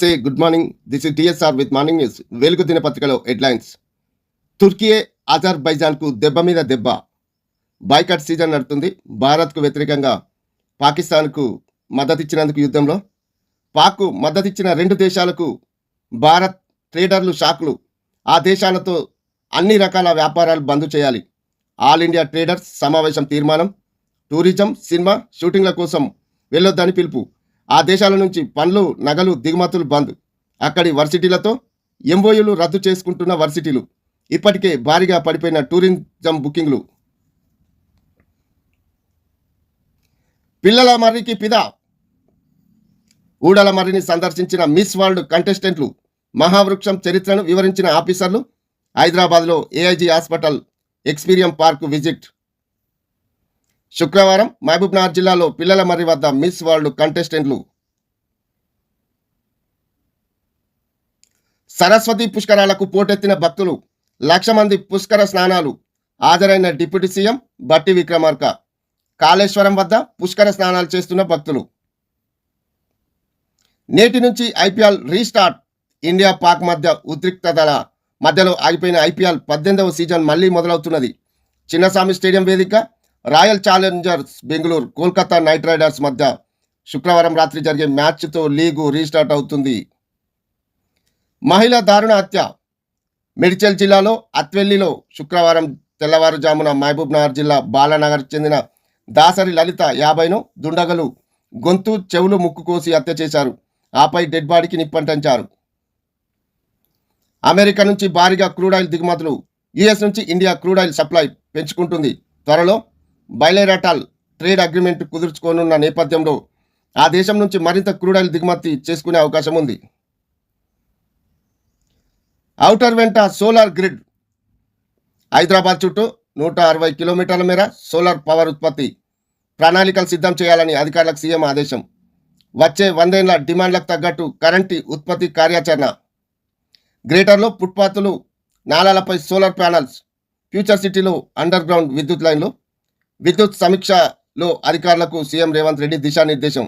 Say good morning this is TSR with morning news Velugu దినపత్రికలో headlines Turkiye అజర్బైజాన్కు దెబ్బ మీద దెబ్బ. బాయ్కట్ సీజన్ నడుతుంది. భారత్కు వ్యతిరేకంగా పాకిస్తాన్కు మద్దతిచ్చినందుకు యుద్ధంలో. పాక్కు మద్దతిచ్చిన రెండు దేశాలకు భారత్ ట్రేడర్లు షాక్లు. ఆ దేశాలతో అన్ని రకాల వ్యాపారాలు బంద్ చేయాలి. ఆల్ ఇండియా ట్రేడర్స్ సమావేశం తీర్మానం. టూరిజం సినిమా షూటింగ్ల కోసం వెళ్ళొద్దని పిలుపు. ఆ దేశాల నుంచి పండ్లు నగలు దిగుమతులు బంద్. అక్కడి వర్సిటీలతో ఎంఓయూలు రద్దు చేసుకుంటున్న వర్సిటీలు. ఇప్పటికే భారీగా పడిపోయిన టూరిజం బుకింగ్లు. పిల్లల మర్రికి పిద. ఊడల మర్రిని సందర్శించిన మిస్ వరల్డ్ కంటెస్టెంట్లు మహావృక్షం చరిత్రను వివరించిన ఆఫీసర్లు హైదరాబాద్లో AIG hospital Experium park visit. శుక్రవారం మహబూబ్నగర్ జిల్లాలో పిల్లల మర్రి వద్ద మిస్ వరల్డ్ కంటెస్టెంట్లు. సరస్వతి పుష్కరాలకు పోటెత్తిన భక్తులు లక్ష మంది పుష్కర స్నానాలు. హాజరైన డిప్యూటీ సీఎం బట్టి విక్రమార్క. కాళేశ్వరం వద్ద పుష్కర స్నానాలు చేస్తున్న భక్తులు. నేటి నుంచి ఐపీఎల్ రీస్టార్ట్. ఇండియా పాక్ మధ్య ఉద్రిక్తతల మధ్యలో ఆగిపోయిన ఐపీఎల్ పద్దెనిమిదవ సీజన్ మళ్ళీ మొదలవుతున్నది. చిన్నస్వామి స్టేడియం వేదిక royal challengers Bengaluru Kolkata knight riders మధ్య శుక్రవారం రాత్రి జరిగే మ్యాచ్తో లీగు రీస్టార్ట్ అవుతుంది. మహిళా దారుణ హత్య. మెడిచల్ జిల్లాలో అత్వెల్లిలో శుక్రవారం తెల్లవారుజామున మహబూబ్ నగర్ జిల్లా బాలానగర్ చెందిన దాసరి లలిత యాభైను దుండగలు గొంతు చెవులు ముక్కు కోసి హత్య చేశారు. ఆపై డెడ్ బాడీకి నిప్పంటించారు. అమెరికా నుంచి భారీగా క్రూడాయిల్ దిగుమతులు యుఎస్ నుంచి ఇండియా క్రూడాయిల్ సప్లై పెంచుకుంటుంది. త్వరలో బయలేరటాల్ ట్రేడ్ అగ్రిమెంట్ కుదుర్చుకోనున్న నేపథ్యంలో ఆ దేశం నుంచి మరింత క్రూడ్ ఆయిల్ దిగుమతి చేసుకునే అవకాశం ఉంది. ఔటర్ వెంట సోలార్ గ్రిడ్ హైదరాబాద్ చుట్టూ నూట అరవై కిలోమీటర్ల మేర సోలార్ పవర్ ఉత్పత్తి ప్రణాళికలు సిద్ధం చేయాలని అధికారులకు సీఎం ఆదేశం. వచ్చే వందేళ్ళ డిమాండ్లకు తగ్గట్టు కరెంటు ఉత్పత్తి కార్యాచరణ. గ్రేటర్లో ఫుట్పాత్లు నాలాలపై సోలార్ ప్యానల్స్ ఫ్యూచర్ సిటీలో అండర్ గ్రౌండ్ విద్యుత్ లైన్లు విద్యుత్ సమీక్షలో అధికారులకు సీఎం రేవంత్ రెడ్డి దిశానిర్దేశం.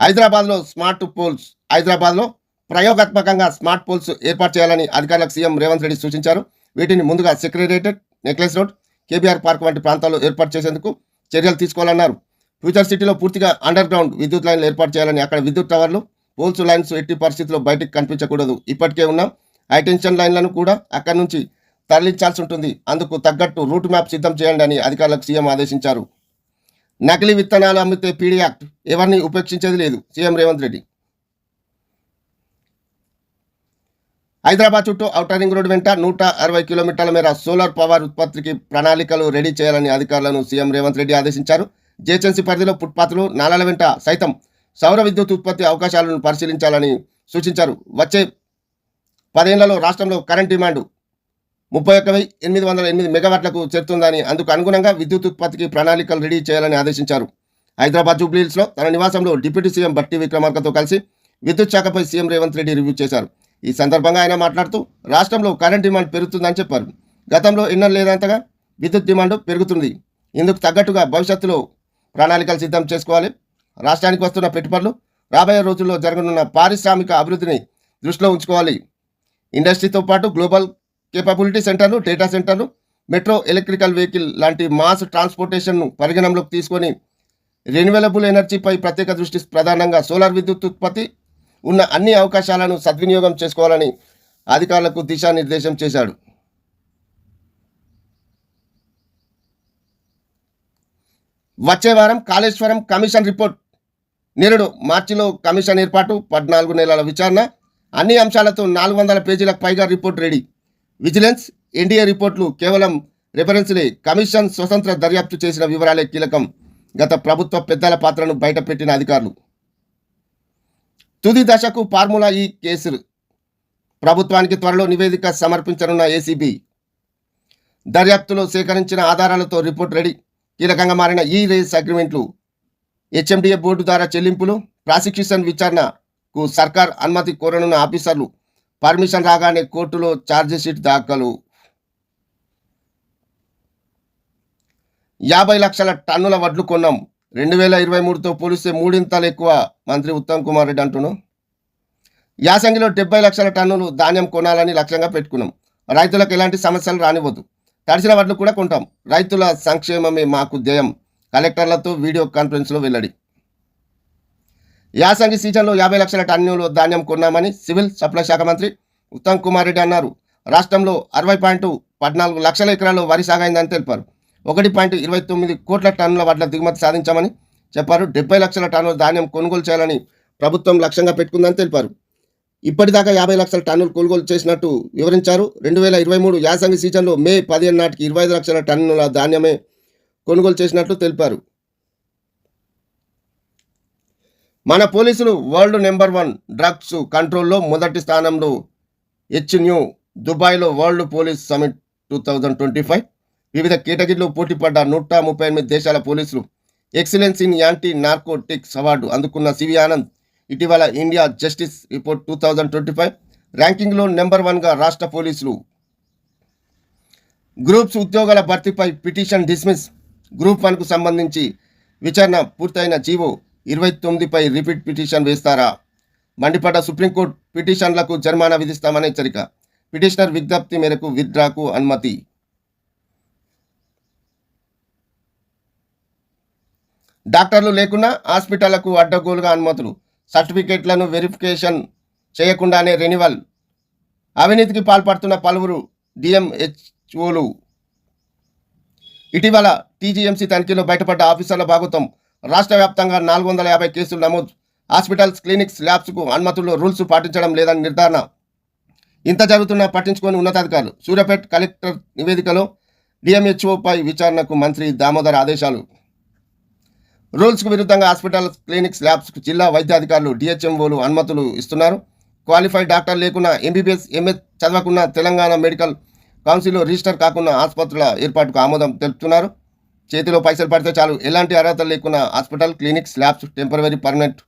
హైదరాబాద్లో స్మార్ట్ పోల్స్ హైదరాబాద్లో ప్రయోగాత్మకంగా స్మార్ట్ పోల్స్ ఏర్పాటు చేయాలని అధికారులకు సీఎం రేవంత్ రెడ్డి సూచించారు. వీటిని ముందుగా secretariat necklace road KBR park వంటి ప్రాంతాల్లో ఏర్పాటు చేసేందుకు చర్యలు తీసుకోవాలన్నారు. ఫ్యూచర్ సిటీలో పూర్తిగా అండర్ గ్రౌండ్ విద్యుత్ లైన్లు ఏర్పాటు చేయాలని అక్కడ విద్యుత్ టవర్లు పోల్స్ లైన్స్ ఎట్టి పరిస్థితుల్లో బయటకు కనిపించకూడదు. ఇప్పటికే ఉన్న హైటెన్షన్ లైన్లను కూడా అక్కడి నుంచి తరలించాల్సి ఉంటుంది. అందుకు తగ్గట్టు రూట్ మ్యాప్ సిద్ధం చేయండి అని అధికారులకు సీఎం ఆదేశించారు. నకిలీ విత్తనాలు అమ్మితే పీడీ యాక్ట్ ఎవరిని ఉపేక్షించేది లేదు సీఎం రేవంత్ రెడ్డి. హైదరాబాద్ చుట్టూ ఔటర్ రింగ్ రోడ్ వెంట నూట అరవై కిలోమీటర్ల మేర సోలార్ పవర్ ఉత్పత్తికి ప్రణాళికలు రెడీ చేయాలని అధికారులను సీఎం రేవంత్ రెడ్డి ఆదేశించారు. జేహెచ్ఎంసీ పరిధిలో ఫుట్పాత్లు నాలాల వెంట సైతం సౌర విద్యుత్ ఉత్పత్తి అవకాశాలను పరిశీలించాలని సూచించారు. వచ్చే పదేళ్ళలో రాష్ట్రంలో కరెంట్ డిమాండ్ ముప్పై ఒక్క వెయ్యి ఎనిమిది వందల ఎనిమిది మెగావాట్లకు చేరుతుందని అందుకు అనుగుణంగా విద్యుత్ ఉత్పత్తికి ప్రణాళికలు రెడీ చేయాలని ఆదేశించారు. హైదరాబాద్ జూబ్లీహిల్స్లో తన నివాసంలో డిప్యూటీ సీఎం బట్టి విక్రమార్కతో కలిసి విద్యుత్ శాఖపై సీఎం రేవంత్ రెడ్డి రివ్యూ చేశారు. ఈ సందర్భంగా ఆయన మాట్లాడుతూ రాష్ట్రంలో కరెంట్ డిమాండ్ పెరుగుతుందని చెప్పారు. గతంలో ఎన్నో లేదంతగా విద్యుత్ డిమాండ్ పెరుగుతుంది. ఇందుకు తగ్గట్టుగా భవిష్యత్తులో ప్రణాళికలు సిద్ధం చేసుకోవాలి. రాష్ట్రానికి వస్తున్న పెట్టుబడులు రాబోయే రోజుల్లో జరగనున్న పారిశ్రామిక అభివృద్ధిని దృష్టిలో ఉంచుకోవాలి. ఇండస్ట్రీతో పాటు గ్లోబల్ కేపబిలిటీ సెంటర్లు డేటా సెంటర్లు మెట్రో ఎలక్ట్రికల్ వెహికల్ లాంటి మాస్ ట్రాన్స్పోర్టేషన్ను పరిగణనలోకి తీసుకొని రెన్యూవలబుల్ ఎనర్జీపై ప్రత్యేక దృష్టి ప్రధానంగా సోలార్ విద్యుత్ ఉత్పత్తి ఉన్న అన్ని అవకాశాలను సద్వినియోగం చేసుకోవాలని అధికారులకు దిశానిర్దేశం చేశాడు. వచ్చే వారం కాళేశ్వరం కమిషన్ రిపోర్ట్. నిరుడు మార్చిలో కమిషన్ ఏర్పాటు పద్నాలుగు నెలల విచారణ అన్ని అంశాలతో నాలుగు వందల పేజీలకు పైగా రిపోర్ట్ రెడీ. విజిలెన్స్ ఎన్డీఏ రిపోర్ట్లు కేవలం రెఫరెన్స్లే కమిషన్ స్వతంత్ర దర్యాప్తు చేసిన వివరాలే కీలకం. గత ప్రభుత్వ పెద్దల పాత్రను బయటపెట్టిన అధికారులు. తుది దశకు ఫార్ములా ఈ కేసులు ప్రభుత్వానికి త్వరలో నివేదిక సమర్పించనున్న ఏసీబీ. దర్యాప్తులో సేకరించిన ఆధారాలతో రిపోర్ట్ రెడీ. కీలకంగా మారిన ఈ రేస్ అగ్రిమెంట్లు. హెచ్ఎండిఏ బోర్డు ద్వారా చెల్లింపులు ప్రాసిక్యూషన్ విచారణకు సర్కార్ అనుమతి కోరనున్న ఆఫీసర్లు. పర్మిషన్ రాగానే కోర్టులో ఛార్జిషీట్ దాఖలు. యాభై లక్షల టన్నుల వడ్లు కొన్నాం. రెండు వేల ఇరవై మూడుతో పోలిస్తే మూడింతలు ఎక్కువ మంత్రి ఉత్తమ్ కుమార్ రెడ్డి అంటున్నాం. యాసంగిలో డెబ్బై లక్షల టన్నులు ధాన్యం కొనాలని లక్ష్యంగా పెట్టుకున్నాం. రైతులకు ఎలాంటి సమస్యలు రానివ్వద్దు తడిసిన వడ్లు కూడా కొంటాం. రైతుల సంక్షేమమే మాకు ధ్యేయం. కలెక్టర్లతో వీడియో కాన్ఫరెన్స్లో వెల్లడి. యాసంగి సీజన్లో యాభై లక్షల టన్నులు ధాన్యం కొన్నామని సివిల్ సప్లై శాఖ మంత్రి ఉత్తమ్ కుమార్ రెడ్డి అన్నారు. రాష్ట్రంలో అరవై పాయింట్ పద్నాలుగు లక్షల ఎకరాల్లో వరి సాగైందని తెలిపారు. ఒకటి పాయింట్ ఇరవై తొమ్మిది కోట్ల టన్నుల వడ్ల దిగుమతి సాధించామని చెప్పారు. డెబ్బై లక్షల టన్నుల ధాన్యం కొనుగోలు చేయాలని ప్రభుత్వం లక్ష్యంగా పెట్టుకుందని తెలిపారు. ఇప్పటిదాకా యాభై లక్షల టన్నులు కొనుగోలు చేసినట్టు వివరించారు. రెండు వేల ఇరవై మూడు యాసంగి సీజన్లో మే పదిహేను నాటికి ఇరవై ఐదు లక్షల టన్నుల ధాన్యమే కొనుగోలు చేసినట్లు తెలిపారు. మన పోలీసులు వరల్డ్ నెంబర్ వన్ డ్రగ్స్ కంట్రోల్లో మొదటి స్థానంలో హెచ్న్యూ దుబాయ్లో World Police Summit two thousand twenty five. వివిధ కేటగిరీలో పోటీపడ్డ నూట ముప్పై ఎనిమిది దేశాల పోలీసులు excellence in anti narcotics award అందుకున్న సివి ఆనంద్ ఇటీవల India Justice Report two thousand twenty five ర్యాంకింగ్లో number వన్గా రాష్ట్ర పోలీసులు. గ్రూప్స్ ఉద్యోగాల భర్తీపై పిటిషన్ డిస్మిస్. గ్రూప్ వన్కు సంబంధించి విచారణ పూర్తయిన జీవో ఇరవై తొమ్మిదిపై రిపీట్ పిటిషన్ వేస్తారా? మండిపడ్డ సుప్రీంకోర్టు పిటిషన్లకు జరిమానా విధిస్తామని హెచ్చరిక. పిటిషనర్ విజ్ఞప్తి మేరకు విత్డ్రాకు అనుమతి. డాక్టర్లు లేకున్నా హాస్పిటళ్ళకు అడ్డగోలుగా అనుమతులు. సర్టిఫికేట్లను వెరిఫికేషన్ చేయకుండానే రెన్యువల్. అవినీతికి పాల్పడుతున్న పలువురు డిఎంహెచ్ఓలు. ఇటీవల టీజీఎంసీ తనిఖీలో బయటపడ్డ ఆఫీసర్ల భాగోతం రాష్ట్ర వ్యాప్తంగా నాలుగు వందల యాభై కేసులు నమోదు. హాస్పిటల్స్ క్లినిక్స్ ల్యాబ్స్కు అనుమతుల్లో రూల్స్ పాటించడం లేదని నిర్ధారణ. ఇంత జరుగుతున్నా పట్టించుకొని ఉన్నతాధికారులు. సూర్యాపేట కలెక్టర్ నివేదికలో డిఎంహెచ్ఓపై విచారణకు మంత్రి దామోదర్ ఆదేశాలు. రూల్స్కు విరుద్ధంగా హాస్పిటల్ క్లినిక్స్ ల్యాబ్స్కు జిల్లా వైద్యాధికారులు డిహెచ్ఎంఓలు అనుమతులు ఇస్తున్నారు. క్వాలిఫైడ్ డాక్టర్ లేకున్నా ఎంబీబీఎస్ ఎంఎస్ చదవకున్న తెలంగాణ మెడికల్ కౌన్సిల్లో రిజిస్టర్ కాకుండా ఆసుపత్రుల ఏర్పాటుకు ఆమోదం తెలుపుతున్నారు. చేతిలో పైసలు పడితే చాలు. ఎలాంటి అర్హత లేకున్నా hospital clinics labs temporary permanent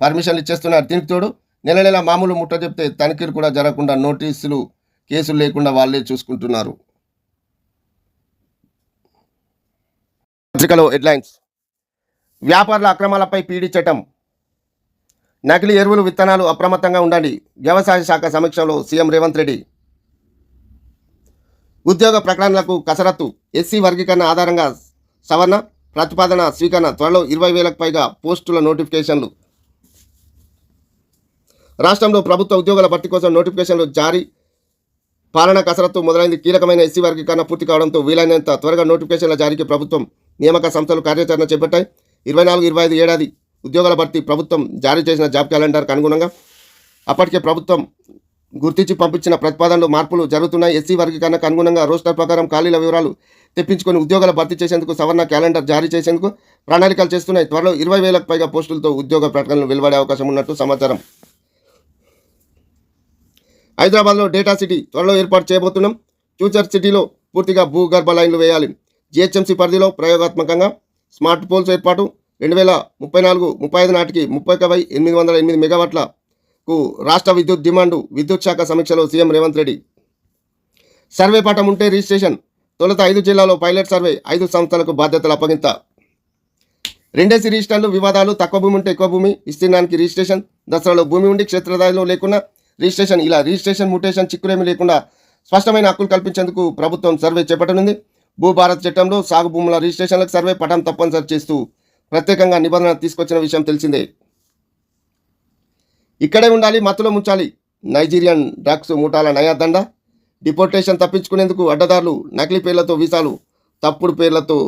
పర్మిషన్లు ఇచ్చేస్తున్నారు. దీనికి తోడు నెల నెల మామూలు ముట్ట చెప్తే తనిఖీలు కూడా జరగకుండా నోటీసులు కేసులు లేకుండా వాళ్ళే చూసుకుంటున్నారు. పత్రికలో హెడ్లైన్స్. వ్యాపారుల అక్రమాలపై పీడీ చట్టం. నకిలీ ఎరువులు విత్తనాలు అప్రమత్తంగా ఉండండి. వ్యవసాయ శాఖ సమీక్షలో సీఎం రేవంత్ రెడ్డి. ఉద్యోగ ప్రకటనలకు కసరత్తు. ఎస్సీ వర్గీకరణ ఆధారంగా సవరణ ప్రతిపాదన స్వీకరణ త్వరలో ఇరవై వేలకు పైగా పోస్టుల నోటిఫికేషన్లు. రాష్ట్రంలో ప్రభుత్వ ఉద్యోగాల భర్తీ కోసం నోటిఫికేషన్లు జారీ. పాలనా కసరత్తు మొదలైంది. కీలకమైన ఎస్సీ వర్గీకరణ పూర్తి కావడంతో వీలైనంత త్వరగా నోటిఫికేషన్ల జారీకి ప్రభుత్వం నియామక సంస్థలు కార్యాచరణ చేపట్టాయి. ఇరవై నాలుగు ఇరవై ఐదు ఏడాది ఉద్యోగాల భర్తీ ప్రభుత్వం జారీ చేసిన జాబ్ క్యాలెండర్కి అనుగుణంగా అప్పటికే ప్రభుత్వం గుర్తించి పంపించిన ప్రతిపాదనలు మార్పులు జరుగుతున్నాయి. ఎస్సీ వర్గీకరణకు అనుగుణంగా రోస్టర్ ప్రకారం ఖాళీల వివరాలు తెప్పించుకొని ఉద్యోగాల భర్తీ చేసేందుకు సవరణ క్యాలెండర్ జారీ చేసేందుకు ప్రణాళికలు చేస్తున్నాయి. త్వరలో ఇరవై వేలకు పైగా పోస్టులతో ఉద్యోగ ప్రకటనలు వెలువడే అవకాశం ఉన్నట్టు సమాచారం. హైదరాబాద్లో డేటా సిటీ త్వరలో ఏర్పాటు చేయబోతున్నాం. ఫ్యూచర్ సిటీలో పూర్తిగా భూగర్భ లైన్లు వేయాలి. జిహెచ్ఎంసీ పరిధిలో ప్రయోగాత్మకంగా స్మార్ట్ పోల్స్ ఏర్పాటు. రెండు వేల ముప్పై నాలుగు ముప్పై ఐదు నాటికి ముప్పై ఒక ఎనిమిది వందల ఎనిమిది కు రాష్ట్ర విద్యుత్ డిమాండు విద్యుత్ శాఖ సమీక్షలో సీఎం రేవంత్ రెడ్డి. సర్వే పటం ఉంటే రిజిస్ట్రేషన్. తొలుత ఐదు జిల్లాలో పైలట్ సర్వే ఐదు సంస్థలకు బాధ్యతలు అప్పగింత. రెండేసి రిజిస్టర్లు వివాదాలు తక్కువ భూమి ఉంటే ఎక్కువ భూమి విస్తీర్ణానికి రిజిస్ట్రేషన్. దసరాలో భూమి ఉండి క్షేత్రదాయిలో లేకుండా రిజిస్ట్రేషన్. ఇలా రిజిస్ట్రేషన్ ముటేషన్ చిక్కులేమి లేకుండా స్పష్టమైన హక్కులు కల్పించేందుకు ప్రభుత్వం సర్వే చేపట్టనుంది. భూభారత్ చట్టంలో సాగు భూముల రిజిస్ట్రేషన్లకు సర్వే పటం తప్పనిసరి చేస్తూ ప్రత్యేకంగా నిబంధన తీసుకొచ్చిన విషయం తెలిసిందే. ఇక్కడే ఉండాలి మత్తులో ముంచాలి. నైజీరియన్ డ్రగ్స్ ముఠాల నయాదండ డిపోర్టేషన్ తప్పించుకునేందుకు అడ్డదారులు నకిలీ పేర్లతో వీసాలు తప్పుడు పేర్లతో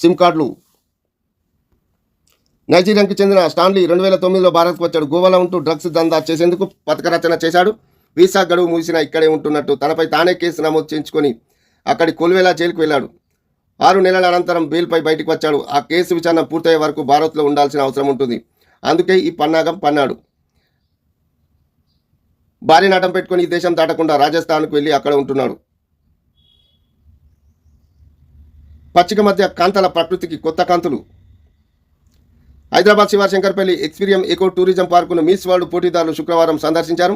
సిమ్ కార్డులు. నైజీరియాకి చెందిన స్టాన్లీ రెండు వేల తొమ్మిదిలో భారత్కు వచ్చాడు. గోవాలో ఉంటూ డ్రగ్స్ దందా చేసేందుకు పథక రచన చేశాడు. వీసా గడువు ముగిసిన ఇక్కడే ఉంటున్నట్టు తనపై తానే కేసు నమోదు చేయించుకొని అక్కడి కొలువేలా జైలుకు వెళ్ళాడు. ఆరు నెలల అనంతరం బెయిల్పై బయటకు వచ్చాడు. ఆ కేసు విచారణ పూర్తయ్యే వరకు భారత్లో ఉండాల్సిన అవసరం ఉంటుంది. అందుకే ఈ పన్నాగం పన్నాడు. భారీ నాటం పెట్టుకొని ఈ దేశం దాటకుండా రాజస్థాన్కు వెళ్ళి అక్కడ ఉంటున్నాడు. పచ్చిక మధ్య కాంతల ప్రకృతికి కొత్త కాంతులు. Hyderabad Shivashankarpalli Experium eco tourism పార్కును miss world పోటీదారులు శుక్రవారం సందర్శించారు.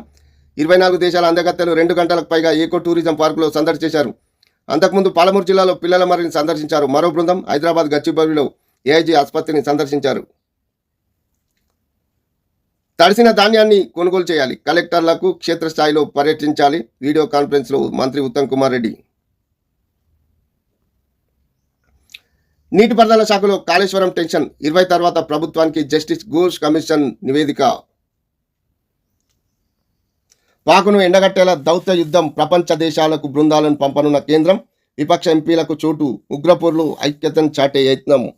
ఇరవై నాలుగు దేశాల అందగత్తెలు రెండు గంటలకు పైగా ఏకో టూరిజం పార్కులో సందర్శించారు. అంతకుముందు పాలమూరు జిల్లాలో పిల్లల మరిని సందర్శించారు. మరో బృందం హైదరాబాద్ గచ్చిబౌలిలో ఏఐజీ ఆసుపత్రిని సందర్శించారు. తడిసిన ధాన్యాన్ని కొనుగోలు చేయాలి. కలెక్టర్లకు క్షేత్రస్థాయిలో పర్యటించాలి. వీడియో కాన్ఫరెన్స్లో మంత్రి ఉత్తమ్ కుమార్ రెడ్డి. నీటిపారుదల శాఖలో కాళేశ్వరం టెన్షన్. ఇరవై తర్వాత ప్రభుత్వానికి జస్టిస్ ఘోష్ కమిషన్ నివేదిక. పాకును ఎండగట్టేలా దౌత్య యుద్ధం ప్రపంచ దేశాలకు బృందాలను పంపనున్న కేంద్రం. విపక్ష ఎంపీలకు చోటు. ఉగ్రపూర్లు ఐక్యతను చాటే యత్నం.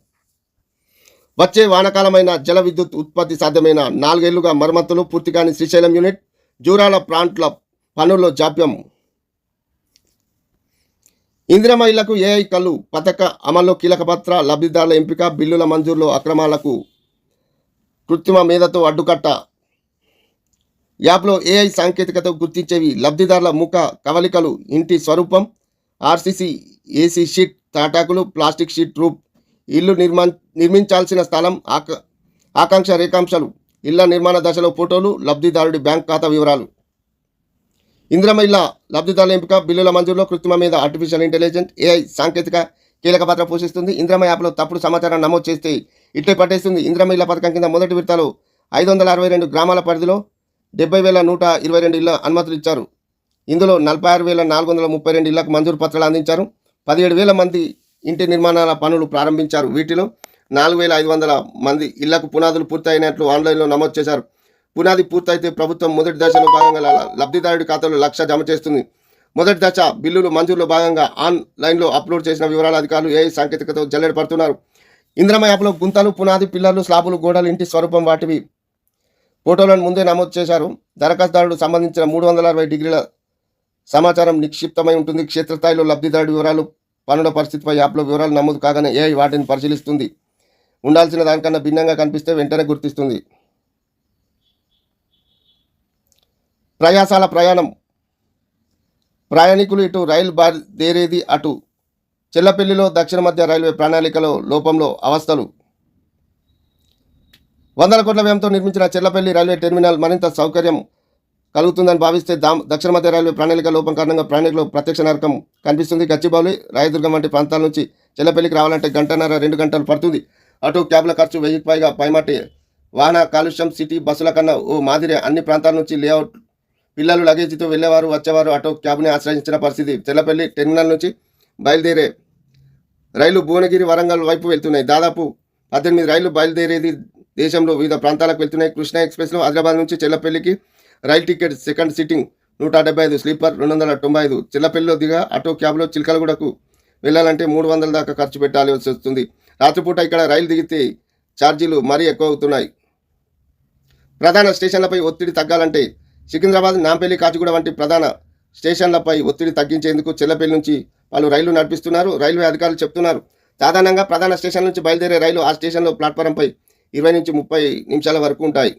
వచ్చే వానకాలమైన జల విద్యుత్ ఉత్పత్తి సాధ్యమైన నాలుగేళ్ళుగా మరమ్మతులు పూర్తిగాని శ్రీశైలం యూనిట్ జూరాల ప్లాంట్ల పనుల్లో జాప్యం. ఇందిరమ ఇళ్ళకు ఏఐ కళ్ళు పథక అమల్లో కీలక పాత్ర లబ్ధిదారుల ఎంపిక బిల్లుల మంజూరులో అక్రమాలకు కృత్రిమ మేధతో అడ్డుకట్ట. యాప్లో ఏఐ సాంకేతికత గుర్తించేవి లబ్ధిదారుల ముఖ కవలికలు ఇంటి స్వరూపం ఆర్సీసీ ఏసీ షీట్ తాటాకులు ప్లాస్టిక్ షీట్ రూప్ ఇల్లు నిర్మా నిర్మించాల్సిన స్థలం ఆక ఆకాంక్ష రేఖాంశాలు ఇళ్ళ నిర్మాణ దశలో ఫోటోలు లబ్ధిదారుడి బ్యాంక్ ఖాతా వివరాలు. ఇంద్రమ ఇళ్ళ లబ్ధిదారుల ఎంపిక బిల్లుల మంజూరులో కృత్రిమ మీద ఆర్టిఫిషియల్ ఇంటెలిజెన్స్ ఏఐ సాంకేతిక కీలక పాత్ర పోషిస్తుంది. ఇంద్రమ యాప్లో తప్పుడు సమాచారం నమోదు చేస్తే ఇట్టే పట్టేస్తుంది. ఇంద్రమ ఇళ్ళ పథకం కింద మొదటి విడతలో ఐదు వందల అరవై రెండు గ్రామాల పరిధిలో డెబ్బై వేల నూట ఇరవై రెండు ఇళ్ళ అనుమతులు ఇచ్చారు. ఇందులో నలభై ఆరు వేల నాలుగు వందల ముప్పై రెండు ఇళ్ళకు మంజూరు పత్రాలు అందించారు. పదిహేడు వేల మంది ఇంటి నిర్మాణాల పనులు ప్రారంభించారు. వీటిలో నాలుగు వేల ఐదు వందల మంది ఇళ్ళకు పునాదులు పూర్తయినట్లు ఆన్లైన్లో నమోదు చేశారు. పునాది పూర్తయితే ప్రభుత్వం మొదటి దశలో భాగంగా లబ్ధిదారుడి ఖాతాలో లక్ష జమ చేస్తుంది. మొదటి దశ బిల్లులు మంజూరులో భాగంగా ఆన్లైన్లో అప్లోడ్ చేసిన వివరాల అధికారులు ఏ సాంకేతికతో జల్లెడ పడుతున్నారు ఇంద్రమ యాప్లో గుంతలు పునాది పిల్లర్లు స్లాబులు గోడలు ఇంటి స్వరూపం వాటివి ఫోటోలను ముందే నమోదు చేశారు. దరఖాస్తుదారుడు సంబంధించిన మూడు వందల అరవై డిగ్రీల సమాచారం నిక్షిప్తమై ఉంటుంది. క్షేత్రస్థాయిలో లబ్ధిదారుడి వివరాలు పనుల పరిస్థితిపై యాప్లో వివరాలు నమోదు కాగానే ఏఐ వాటిని పరిశీలిస్తుంది. ఉండాల్సిన దానికన్నా భిన్నంగా కనిపిస్తే వెంటనే గుర్తిస్తుంది. ప్రయాసాల ప్రయాణం. ప్రయాణికులు ఇటు రైలు బయలుదేరేది అటు. చెల్లపల్లిలో దక్షిణ మధ్య రైల్వే ప్రణాళికలో లోపంలో అవస్థలు. వందల కోట్ల వ్యయంతో నిర్మించిన చెల్లపల్లి రైల్వే టెర్మినల్ మరింత సౌకర్యం. కలుగుతుందని భావిస్తే దామ్ దక్షిణ మధ్య రైల్వే ప్రణాళిక లోపం కారణంగా ప్రయాణికులు ప్రత్యక్ష నరకం కనిపిస్తుంది. గచ్చిబౌలి రాయదుర్గం వంటి ప్రాంతాల నుంచి చెల్లపల్లికి రావాలంటే గంటన్నర రెండు గంటలు పడుతుంది. అటు క్యాబ్ల ఖర్చు వెయ్యికి పైగా పైమాటి వాహన కాలుష్యం సిటీ బస్సుల కన్నా ఓ మాదిరి అన్ని ప్రాంతాల నుంచి లేఅవుట్ పిల్లలు లగేజీతో వెళ్ళేవారు వచ్చేవారు ఆటో క్యాబ్ని ఆశ్రయించిన పరిస్థితి చెల్లపల్లి టెర్మినల్ నుంచి బయలుదేరే రైలు భువనగిరి వరంగల్ వైపు వెళ్తున్నాయి. దాదాపు పద్దెనిమిది రైళ్ళు బయలుదేరేది దేశంలో వివిధ ప్రాంతాలకు వెళ్తున్నాయి. కృష్ణా ఎక్స్ప్రెస్లో హైదరాబాద్ నుంచి చెల్లపల్లికి రైల్ టికెట్ సెకండ్ సిట్టింగ్ నూట డెబ్బై ఐదు స్లీపర్ రెండు వందల తొంభై ఐదు. చిల్లపల్లిలో దిగా ఆటో క్యాబ్లో చిలకలగూడకు వెళ్ళాలంటే మూడు వందల దాకా ఖర్చు పెట్టాల్సి వస్తుంది రాత్రిపూట ఇక్కడ రైలు దిగితే ఛార్జీలు మరీ ఎక్కువ అవుతున్నాయి ప్రధాన స్టేషన్లపై ఒత్తిడి తగ్గాలంటే సికింద్రాబాద్ నాంపల్లి కాచిగూడ వంటి ప్రధాన స్టేషన్లపై ఒత్తిడి తగ్గించేందుకు చెల్లపల్లి నుంచి వాళ్ళు రైళ్ళు నడిపిస్తున్నారు. రైల్వే అధికారులు చెప్తున్నారు. సాధారణంగా ప్రధాన స్టేషన్ నుంచి బయలుదేరే రైలు ఆ స్టేషన్లో ప్లాట్ఫారంపై ఇరవై నుంచి ముప్పై నిమిషాల వరకు ఉంటాయి.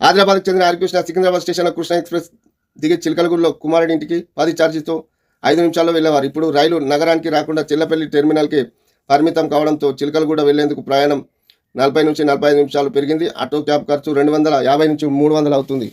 ఆదిలాబాద్కు చెందిన హరికృష్ణ సికింద్రాబాద్ స్టేషన్లో కృష్ణ ఎక్స్ప్రెస్ దిగి చిలకలగూరులో కుమారుడి ఇంటికి పది ఛార్జీతో ఐదు నిమిషాల్లో వెళ్ళేవారు. ఇప్పుడు రైలు నగరానికి రాకుండా చిల్లపల్లి టెర్మినల్కి పరిమితం కావడంతో చిలకలగూడ వెళ్ళేందుకు ప్రయాణం నలభై నుంచి నలభై ఐదు నిమిషాలు పెరిగింది. ఆటో క్యాబ్ ఖర్చు రెండు వందల యాభై నుంచి మూడు వందలు అవుతుంది.